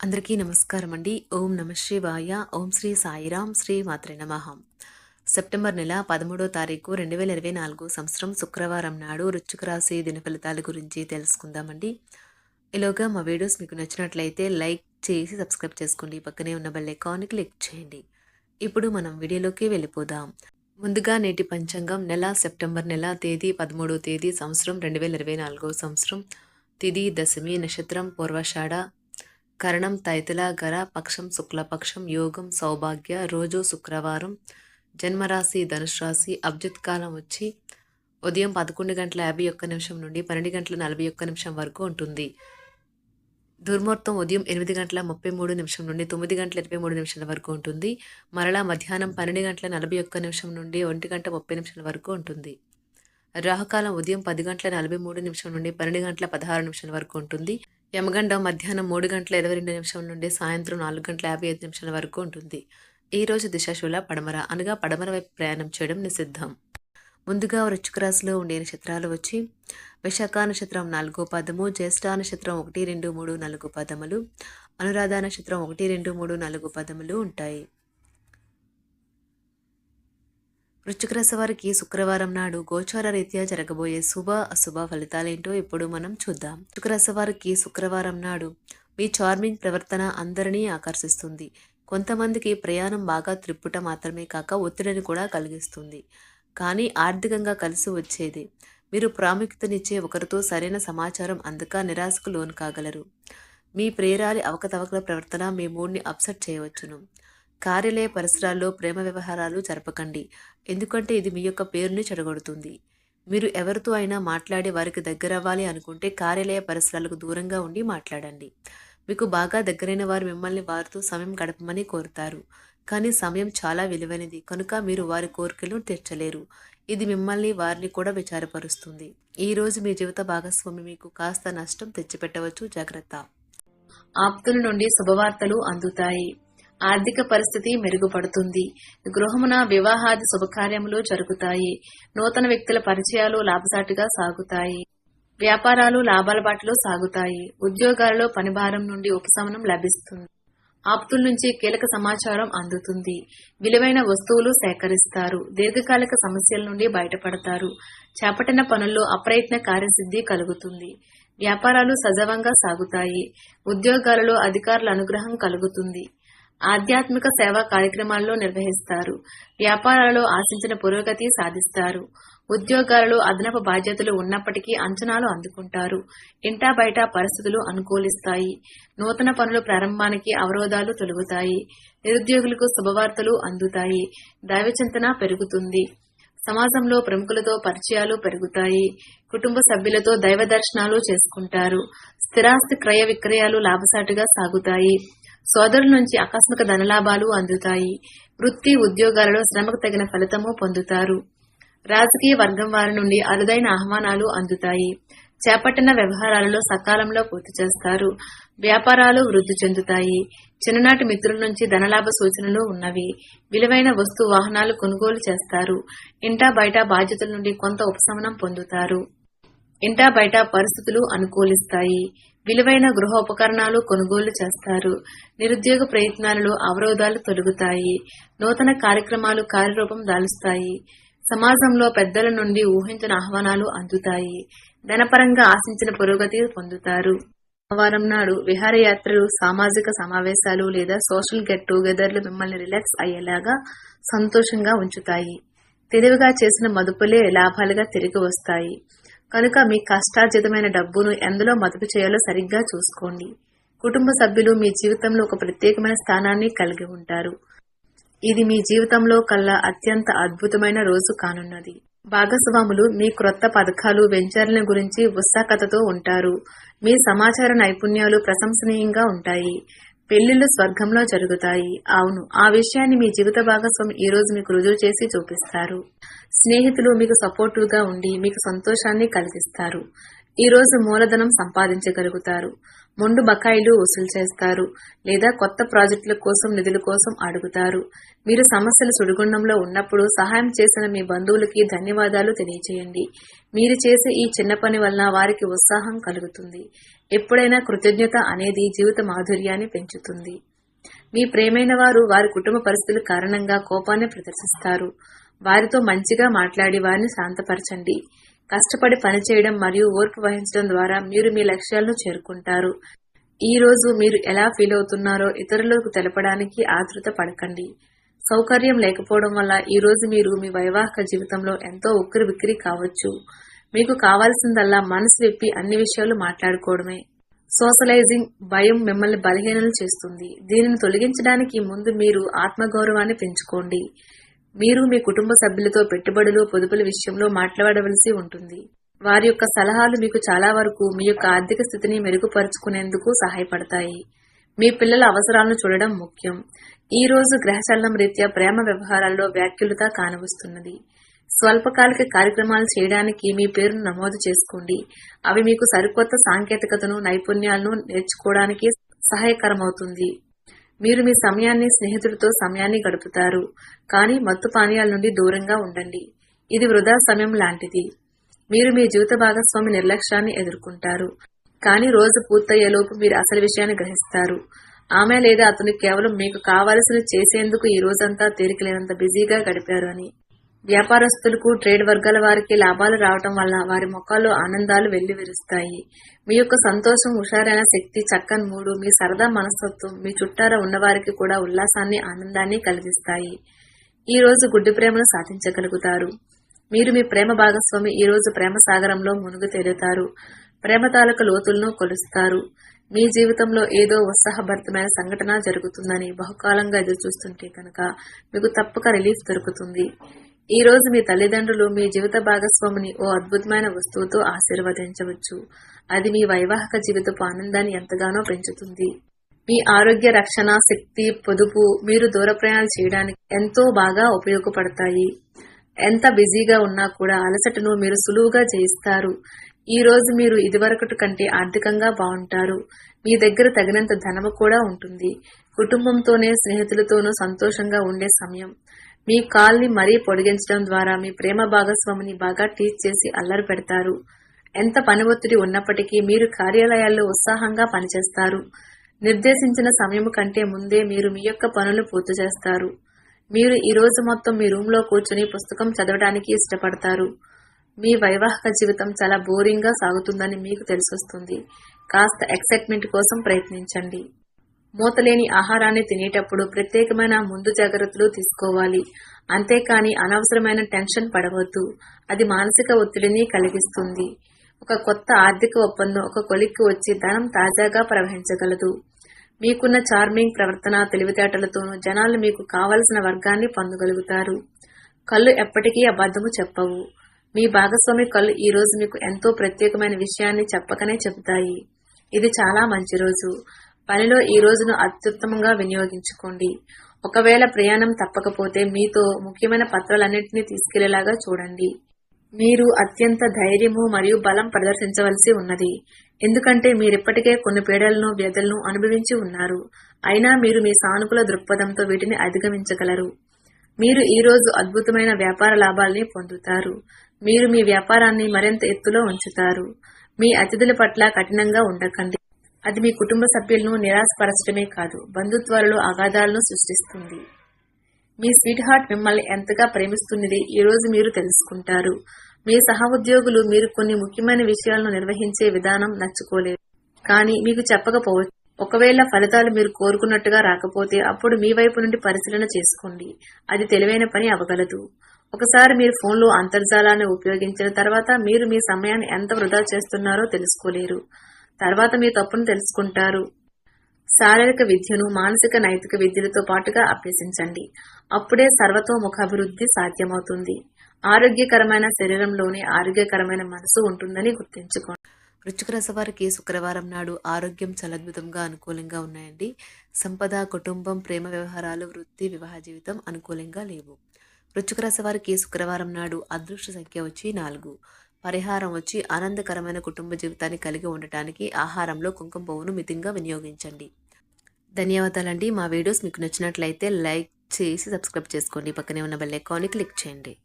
అందరికీ నమస్కారం అండి. ఓం నమ శివాయ. ఓం శ్రీ సాయిరాం శ్రీ మాత్రే నమః. సెప్టెంబర్ నెల పదమూడో తారీఖు రెండు వేల ఇరవై నాలుగు సంవత్సరం శుక్రవారం నాడు వృశ్చిక రాశి దిన ఫలితాల గురించి తెలుసుకుందామండి. ఇలాగా మా వీడియోస్ మీకు నచ్చినట్లయితే లైక్ చేసి సబ్స్క్రైబ్ చేసుకోండి. పక్కనే ఉన్న బెల్ ఐకాన్ని క్లిక్ చేయండి. ఇప్పుడు మనం వీడియోలోకి వెళ్ళిపోదాం. ముందుగా నేటి పంచాంగం నెల సెప్టెంబర్ నెల తేదీ పదమూడో తేదీ సంవత్సరం రెండు వేల ఇరవై నాలుగో సంవత్సరం. తిది దశమి నక్షత్రం పూర్వషాఢ కరణం తైతులాగర పక్షం శుక్లపక్షం యోగం సౌభాగ్య రోజు శుక్రవారం జన్మరాశి ధనుసు రాశి కాలం వచ్చి ఉదయం పదకొండు గంటల యాభై ఒక్క నిమిషం నుండి పన్నెండు గంటల నలభై ఒక్క నిమిషం వరకు ఉంటుంది. దుర్ముహూర్తం ఉదయం ఎనిమిది గంటల ముప్పై మూడు నిమిషం నుండి తొమ్మిది గంటల ఇరవై మూడు నిమిషాల వరకు ఉంటుంది. మరలా మధ్యాహ్నం పన్నెండు గంటల నలభై ఒక్క నిమిషం నుండి ఒంటి గంట ముప్పై నిమిషాల వరకు ఉంటుంది. రాహుకాలం ఉదయం పది గంటల నలభై మూడు నిమిషం నుండి పన్నెండు గంటల పదహారు నిమిషాల వరకు ఉంటుంది. యమగండం మధ్యాహ్నం మూడు గంటల ఇరవై రెండు నిమిషం నుండి సాయంత్రం నాలుగు గంటల యాభై ఐదు నిమిషాల వరకు ఉంటుంది. ఈ రోజు దిశాశూల పడమర అనగా పడమర వైపు ప్రయాణం చేయడం నిషిద్ధం. ముందుగా వృశ్చిక రాశిలో ఉండే నక్షత్రాలు వచ్చి విశాఖ నక్షత్రం నాలుగో పదము జ్యేష్ఠ నక్షత్రం ఒకటి రెండు మూడు నాలుగు పదములు అనురాధ నక్షత్రం ఒకటి రెండు మూడు నాలుగు పదములు ఉంటాయి. వృశ్చిక రాశి వారికి శుక్రవారం నాడు గోచార రీత్యా జరగబోయే శుభ అశుభ ఫలితాలేంటో ఇప్పుడు మనం చూద్దాం. వృశ్చిక రాశి వారికి శుక్రవారం నాడు మీ చార్మింగ్ ప్రవర్తన అందరినీ ఆకర్షిస్తుంది. కొంతమందికి ప్రయాణం బాగా త్రిప్పుట మాత్రమే కాక ఒత్తిడిని కూడా కలిగిస్తుంది. కానీ ఆర్థికంగా కలిసి వచ్చేది. మీరు ప్రాముఖ్యతనిచ్చే ఒకరితో సరైన సమాచారం అందక నిరాశకు లోను కాగలరు. మీ ప్రేరాలి అవకతవకల ప్రవర్తన మీ మూడ్ని అప్సెట్ చేయవచ్చును. కార్యాలయ పరిసరాల్లో ప్రేమ వ్యవహారాలు జరపకండి. ఎందుకంటే ఇది మీ యొక్క పేరుని చెడగొడుతుంది. మీరు ఎవరితో అయినా మాట్లాడి వారికి దగ్గరవ్వాలి అనుకుంటే కార్యాలయ పరిసరాలకు దూరంగా ఉండి మాట్లాడండి. మీకు బాగా దగ్గరైన వారు మిమ్మల్ని వారితో సమయం గడపమని కోరుతారు. కానీ సమయం చాలా విలువైనది. కనుక మీరు వారి కోరికలను తీర్చలేరు. ఇది మిమ్మల్ని వారిని కూడా విచారపరుస్తుంది. ఈ రోజు మీ జీవిత భాగస్వామి మీకు కాస్త నష్టం తెచ్చిపెట్టవచ్చు. జాగ్రత్త. ఆప్తుల నుండి శుభవార్తలు అందుతాయి. ఆర్థిక పరిస్థితి మెరుగుపడుతుంది. గృహమున వివాహాది శుభకార్యములు జరుగుతాయి. నూతన వ్యక్తుల పరిచయాలు లాభసాటిగా సాగుతాయి. వ్యాపారాలు లాభాల బాటలో సాగుతాయి. ఉద్యోగాలలో పనిభారం నుండి ఉపశమనం లభిస్తుంది. ఆప్తుల నుంచి కీలక సమాచారం అందుతుంది. విలువైన వస్తువులు సేకరిస్తారు. దీర్ఘకాలిక సమస్యల నుండి బయటపడతారు. చేపట్టిన పనుల్లో అప్రయత్న కార్యసిద్ధి కలుగుతుంది. వ్యాపారాలు సజావంగా సాగుతాయి. ఉద్యోగాలలో అధికారుల అనుగ్రహం కలుగుతుంది. ఆధ్యాత్మిక సేవా కార్యక్రమాల్లో నిర్వహిస్తారు. వ్యాపారాలలో ఆశించిన పురోగతి సాధిస్తారు. ఉద్యోగాలలో అదనపు బాధ్యతలు ఉన్నప్పటికీ అంచనాలు అందుకుంటారు. ఇంటా బయట పరిస్థితులు అనుకూలిస్తాయి. నూతన పనుల ప్రారంభానికి అవరోధాలు తొలగుతాయి. నిరుద్యోగులకు శుభవార్తలు అందుతాయి. దైవచింతన పెరుగుతుంది. సమాజంలో ప్రముఖులతో పరిచయాలు పెరుగుతాయి. కుటుంబ సభ్యులతో దైవ దర్శనాలు చేసుకుంటారు. స్థిరాస్తి క్రయ విక్రయాలు లాభసాటిగా సాగుతాయి. సోదరుల నుంచి ఆకస్మిక ధనలాభాలు అందుతాయి. వృత్తి ఉద్యోగాలలో శ్రమకు తగిన ఫలితము పొందుతారు. రాజకీయ వర్గం వారి నుండి అరుదైన ఆహ్వానాలు అందుతాయి. చేపట్టిన వ్యవహారాలలో సకాలంలో పూర్తి చేస్తారు. వ్యాపారాలు వృద్ధి చెందుతాయి. చిన్ననాటి మిత్రుల నుంచి ధనలాభ సూచనలు ఉన్నవి. విలువైన వస్తు వాహనాలు కొనుగోలు చేస్తారు. ఇంటా బయట బాధ్యతల నుండి కొంత ఉపశమనం పొందుతారు. ఇంటా బయట పరిస్థితులు అనుకూలిస్తాయి. విలువైన గృహ ఉపకరణాలు కొనుగోలు చేస్తారు. నిరుద్యోగ ప్రయత్నాలలో అవరోధాలు తొలగుతాయి. నూతన కార్యక్రమాలు కార్యరూపం దాలుస్తాయి. సమాజంలో పెద్దల నుండి ఊహించిన ఆహ్వానాలు అందుతాయి. ధనపరంగా ఆశించిన పురోగతి పొందుతారు. సోమవారం నాడు విహారయాత్రలు సామాజిక సమావేశాలు లేదా సోషల్ గెట్ టుగెదర్లు మిమ్మల్ని రిలాక్స్ అయ్యేలాగా సంతోషంగా ఉంచుతాయి. తెలివిగా చేసిన మదుపులే లాభాలుగా తిరిగి వస్తాయి. కనుక మీ కష్టార్జితమైన డబ్బును ఎందులో మదుపు చేయాలో సరిగ్గా చూసుకోండి. కుటుంబ సభ్యులు మీ జీవితంలో ఒక ప్రత్యేకమైన స్థానాన్ని కలిగి ఉంటారు. ఇది మీ జీవితంలో కల్లా అత్యంత అద్భుతమైన రోజు కానున్నది. భాగస్వాములు మీ క్రొత్త పథకాలు వెంచర్ల గురించి ఉత్సాహకతతో ఉంటారు. మీ సమాచార నైపుణ్యాలు ప్రశంసనీయంగా ఉంటాయి. పెళ్ళిళ్ళు స్వర్గంలో జరుగుతాయి. అవును ఆ విషయాన్ని మీ జీవిత భాగస్వామి ఈ రోజు మీకు రుజువు చేసి చూపిస్తారు. స్నేహితులు మీకు సపోర్టివ్గా ఉండి మీకు సంతోషాన్ని కలిగిస్తారు. ఈ రోజు మూలధనం సంపాదించగలుగుతారు. మొండు బకాయిలు వసూలు చేస్తారు లేదా కొత్త ప్రాజెక్టుల కోసం నిధుల కోసం అడుగుతారు. మీరు సమస్యల సుడిగుండంలో ఉన్నప్పుడు సహాయం చేసిన మీ బంధువులకి ధన్యవాదాలు తెలియజేయండి మీరు చేసే ఈ చిన్న పని వలన వారికి ఉత్సాహం కలుగుతుంది. ఎప్పుడైనా కృతజ్ఞత అనేది జీవిత మాధుర్యాన్ని పెంచుతుంది. మీ ప్రేమైన వారు వారి కుటుంబ పరిస్థితుల కారణంగా కోపాన్ని ప్రదర్శిస్తారు. వారితో మంచిగా మాట్లాడి వారిని శాంతపరచండి. కష్టపడి పనిచేయడం మరియు ఓర్పు వహించడం ద్వారా మీరు మీ లక్ష్యాలను చేరుకుంటారు. ఈ రోజు మీరు ఎలా ఫీల్ అవుతున్నారో ఇతరులకు తెలపడానికి ఆతృత పడకండి. సౌకర్యం లేకపోవడం వల్ల ఈ రోజు మీరు మీ వైవాహిక జీవితంలో ఎంతో ఉక్కిరి బిక్కిరి కావచ్చు. మీకు కావాల్సిందల్లా మనసు విప్పి అన్ని విషయాలు మాట్లాడుకోవడమే. సోషలైజింగ్ భయం మిమ్మల్ని బలహీనలు చేస్తుంది. దీనిని తొలగించడానికి ముందు మీరు ఆత్మగౌరవాన్ని పెంచుకోండి. మీరు మీ కుటుంబ సభ్యులతో పెట్టుబడులు పొదుపుల విషయంలో మాట్లాడవలసి ఉంటుంది. వారి యొక్క సలహాలు మీకు చాలా వరకు మీ యొక్క ఆర్థిక స్థితిని మెరుగుపరుచుకునేందుకు సహాయపడతాయి. మీ పిల్లల అవసరాలను చూడడం ముఖ్యం. ఈ రోజు గ్రహచలనం రీత్యా ప్రేమ వ్యవహారాల్లో వ్యాఖ్యలుత కానవస్తున్నది. స్వల్పకాలిక కార్యక్రమాలు చేయడానికి మీ పేరును నమోదు చేసుకోండి. అవి మీకు సరికొత్త సాంకేతికతను నైపుణ్యాలను నేర్చుకోవడానికి సహాయకరమవుతుంది. మీరు మీ సమయాన్ని స్నేహితుడితో సమయాన్ని గడుపుతారు. కానీ మత్తు పానీయాల నుండి దూరంగా ఉండండి. ఇది వృధా సమయం లాంటిది. మీరు మీ జీవిత భాగస్వామి నిర్లక్ష్యాన్ని ఎదుర్కొంటారు. కానీ రోజు పూర్తయ్యేలోపు మీరు అసలు విషయాన్ని గ్రహిస్తారు. ఆమె లేదా అతను కేవలం మీకు కావలసిన చేసేందుకు ఈ రోజంతా తీరికలేనంత బిజీగా గడిపారు అని. వ్యాపారస్తులకు ట్రేడ్ వర్గాల వారికి లాభాలు రావటం వల్ల వారి ముఖాల్లో ఆనందాలు వెల్లివిరుస్తాయి. మీ యొక్క సంతోషం హుషారైన శక్తి చక్కని మూడు మీ సరదా మనస్తత్వం మీ చుట్టార ఉన్నవారికి కూడా ఉల్లాసాన్ని ఆనందాన్ని కలిగిస్తాయి. ఈ రోజు గుడ్డి ప్రేమను సాధించగలుగుతారు. మీరు మీ ప్రేమ భాగస్వామి ఈ రోజు ప్రేమ సాగరంలో మునుగు తేలుతారు ప్రేమ తాలూకు లోతులను కొలుస్తారు. మీ జీవితంలో ఏదో ఉత్సాహభరితమైన సంఘటన జరుగుతుందని బహుకాలంగా ఎదురు చూస్తుంటే కనుక మీకు తప్పక రిలీఫ్ దొరుకుతుంది. ఈ రోజు మీ తల్లిదండ్రులు మీ జీవిత భాగస్వామిని ఓ అద్భుతమైన వస్తువుతో ఆశీర్వదించవచ్చు. అది మీ వైవాహిక జీవితపు ఆనందాన్ని ఎంతగానో పెంచుతుంది. మీ ఆరోగ్య రక్షణ శక్తి పొదుపు మీరు దూర ప్రయాణాలు చేయడానికి ఎంతో బాగా ఉపయోగపడతాయి. ఎంత బిజీగా ఉన్నా కూడా అలసటను మీరు సులువుగా జయిస్తారు. ఈ రోజు మీరు ఇదివరకటి కంటే ఆర్థికంగా బాగుంటారు. మీ దగ్గర తగినంత ధనము కూడా ఉంటుంది. కుటుంబంతోనే స్నేహితులతోనూ సంతోషంగా ఉండే సమయం. మీ కాల్ని మరీ పొడిగించడం ద్వారా మీ ప్రేమ భాగస్వామిని బాగా టీచ్ చేసి అల్లరి పెడతారు. ఎంత పని ఒత్తిడి ఉన్నప్పటికీ మీరు కార్యాలయాల్లో ఉత్సాహంగా పనిచేస్తారు. నిర్దేశించిన సమయం కంటే ముందే మీరు మీ యొక్క పనులు పూర్తి చేస్తారు. మీరు ఈ రోజు మొత్తం మీ రూమ్లో కూర్చుని పుస్తకం చదవడానికి ఇష్టపడతారు. మీ వైవాహిక జీవితం చాలా బోరింగ్గా సాగుతుందని మీకు తెలిసొస్తుంది. కాస్త ఎక్సైట్మెంట్ కోసం ప్రయత్నించండి. మూతలేని ఆహారాన్ని తినేటప్పుడు ప్రత్యేకమైన ముందు జాగ్రత్తలు తీసుకోవాలి. అంతేకాని అనవసరమైన టెన్షన్ పడవద్దు. అది మానసిక ఒత్తిడిని కలిగిస్తుంది. ఒక కొత్త ఆర్థిక ఒప్పందం ఒక కొలిక్కి వచ్చి ధనం తాజాగా ప్రవహించగలదు. మీకున్న చార్మింగ్ ప్రవర్తన తెలివితేటలతోనూ జనాలు మీకు కావలసిన వర్గాన్ని పొందగలుగుతారు. కళ్ళు ఎప్పటికీ అబద్ధము చెప్పవు. మీ భాగస్వామి కళ్ళు ఈ రోజు మీకు ఎంతో ప్రత్యేకమైన విషయాన్ని చెప్పకనే చెబుతాయి. ఇది చాలా మంచి రోజు. పనిలో ఈ రోజును అత్యుత్తమంగా వినియోగించుకోండి. ఒకవేళ ప్రయాణం తప్పకపోతే మీతో ముఖ్యమైన పత్రాలన్నింటినీ తీసుకెళ్ళేలాగా చూడండి. మీరు అత్యంత ధైర్యము మరియు బలం ప్రదర్శించవలసి ఉన్నది. ఎందుకంటే మీరిప్పటికే కొన్ని పీడలను వ్యధలను అనుభవించి ఉన్నారు. అయినా మీరు మీ సానుకూల దృక్పథంతో వీటిని అధిగమించగలరు. మీరు ఈ రోజు అద్భుతమైన వ్యాపార లాభాల్ని పొందుతారు. మీరు మీ వ్యాపారాన్ని మరింత ఎత్తులో ఉంచుతారు. మీ అతిథుల పట్ల కఠినంగా ఉండకండి. అది మీ కుటుంబ సభ్యులను నిరాశపరచడమే కాదు బంధుత్వాలలో అగాధాలను సృష్టిస్తుంది. మీ స్వీట్ హార్ట్ మిమ్మల్ని ఎంతగా ప్రేమిస్తున్నది ఈ రోజు మీరు తెలుసుకుంటారు. మీ సహ ఉద్యోగులు మీరు కొన్ని ముఖ్యమైన విషయాలను నిర్వహించే విధానం నచ్చుకోలేదు. కానీ మీకు చెప్పకపోవచ్చు. ఒకవేళ ఫలితాలు మీరు కోరుకున్నట్టుగా రాకపోతే అప్పుడు మీ వైపు నుండి పరిశీలన చేసుకోండి. అది తెలివైన పని అవగలదు ఒకసారి మీరు ఫోన్లో అంతర్జాలాన్ని ఉపయోగించిన తర్వాత మీరు మీ సమయాన్ని ఎంత వృధా చేస్తున్నారో తెలుసుకోలేరు. తర్వాత మీ తప్పును తెలుసుకుంటారు. శారీరక విద్యను మానసిక నైతిక విద్యలతో పాటుగా అభ్యసించండి. అప్పుడే సర్వతోముఖాభివృద్ధి సాధ్యమవుతుంది. ఆరోగ్యకరమైన శరీరంలోనే ఆరోగ్యకరమైన మనసు ఉంటుందని గుర్తుంచుకోండి. వృశ్చిక శుక్రవారం నాడు ఆరోగ్యం చలద్భుతంగా అనుకూలంగా ఉన్నాయండి. సంపద కుటుంబం ప్రేమ వ్యవహారాలు వృత్తి వివాహ జీవితం అనుకూలంగా లేవు. వృశ్చిక శుక్రవారం నాడు అదృష్ట సంఖ్య వచ్చి నాలుగు. పరిహారం వచ్చి ఆనందకరమైన కుటుంబ జీవితాన్ని కలిగి ఉండటానికి ఆహారంలో కుంకుమ పువ్వును మితంగా వినియోగించండి. ధన్యవాదాలండి. మా వీడియోస్ మీకు నచ్చినట్లయితే లైక్ చేసి సబ్స్క్రైబ్ చేసుకోండి. పక్కనే ఉన్న బెల్ ఐకాన్ని క్లిక్ చేయండి.